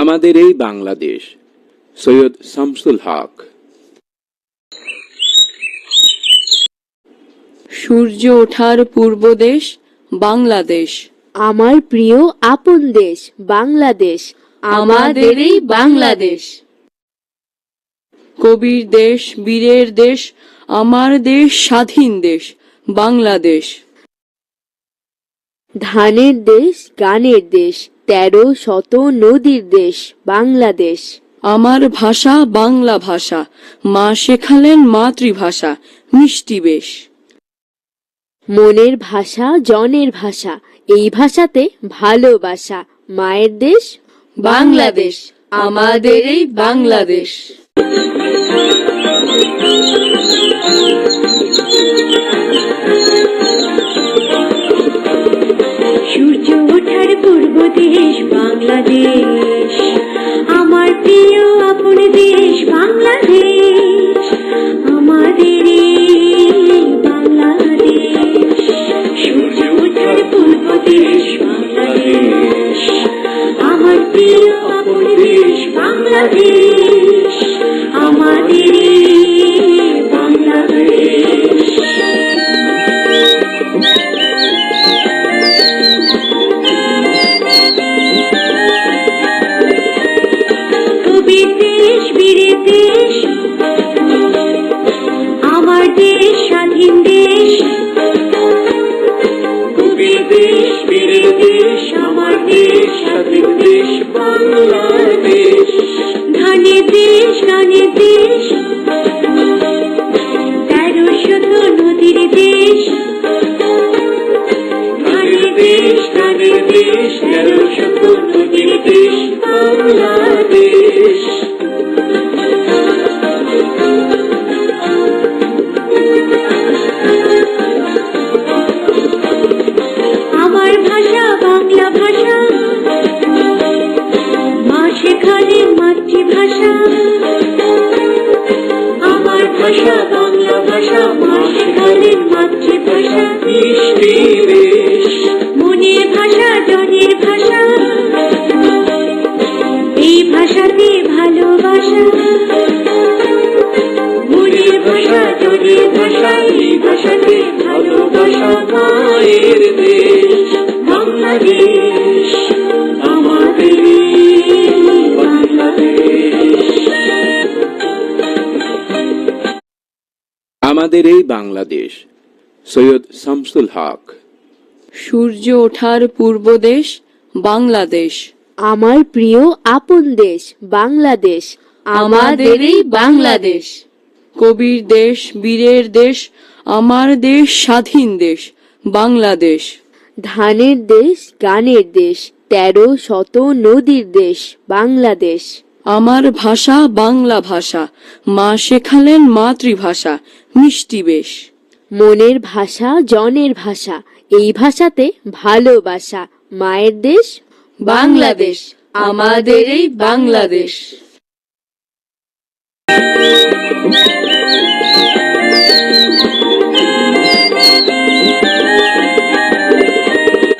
আমাদের এই বাংলাদেশ সৈয়দ শামসুল হক। সূর্য ওঠার পূর্ব দেশ বাংলাদেশ। আমার প্রিয় আপন দেশ বাংলাদেশ। আমাদেরই বাংলাদেশ। কবির দেশ বীরের দেশ আমার দেশ স্বাধীন দেশ বাংলাদেশ। ধানের দেশ গানের দেশ। তেরো শত নদীর দেশ বাংলাদেশ। আমার ভাষা বাংলা ভাষা। মা শেখালেন মাতৃভাষা মিষ্টি বেশ। মনের ভাষা জনের ভাষা এই ভাষাতে ভালোবাসা। মায়ের দেশ বাংলাদেশ। আমাদের এই বাংলাদেশ। বাংলাদেশ। আমার প্রিয় আপন দেশ বাংলাদেশ। আমাদের বাংলাদেশ। সূর্য পূর্ব দেশ বাংলাদেশ। আমার প্রিয় আপন দেশ বাংলাদেশ। আমার ভাষা বাংলা ভাষা। মা শেখালেন মাতৃভাষা। আমার বাংলা ভাষা মাতৃভাষা। ভাষা জনের ভাষা ভালোবাসা মায়ের দেশ। বাংলাদেশ আমাদের আমাদের এই বাংলাদেশ সৈয়দ শামসুল হক। সূর্য ওঠার পূর্ব দেশ বাংলাদেশ। আমার প্রিয় আপন দেশ বাংলাদেশ। আমাদেরই বাংলাদেশ। কবির দেশ বীরের দেশ আমার দেশ স্বাধীন দেশ বাংলাদেশ। ধানের দেশ গানের দেশ তেরো শত নদীর দেশ বাংলাদেশ। আমার ভাষা বাংলা ভাষা মা শেখালেন মাতৃভাষা মিষ্টি বেশ। মনের ভাষা জনের ভাষা এই ভাষাতে ভালোবাসা মায়ের দেশ বাংলাদেশ আমাদের এই বাংলাদেশ।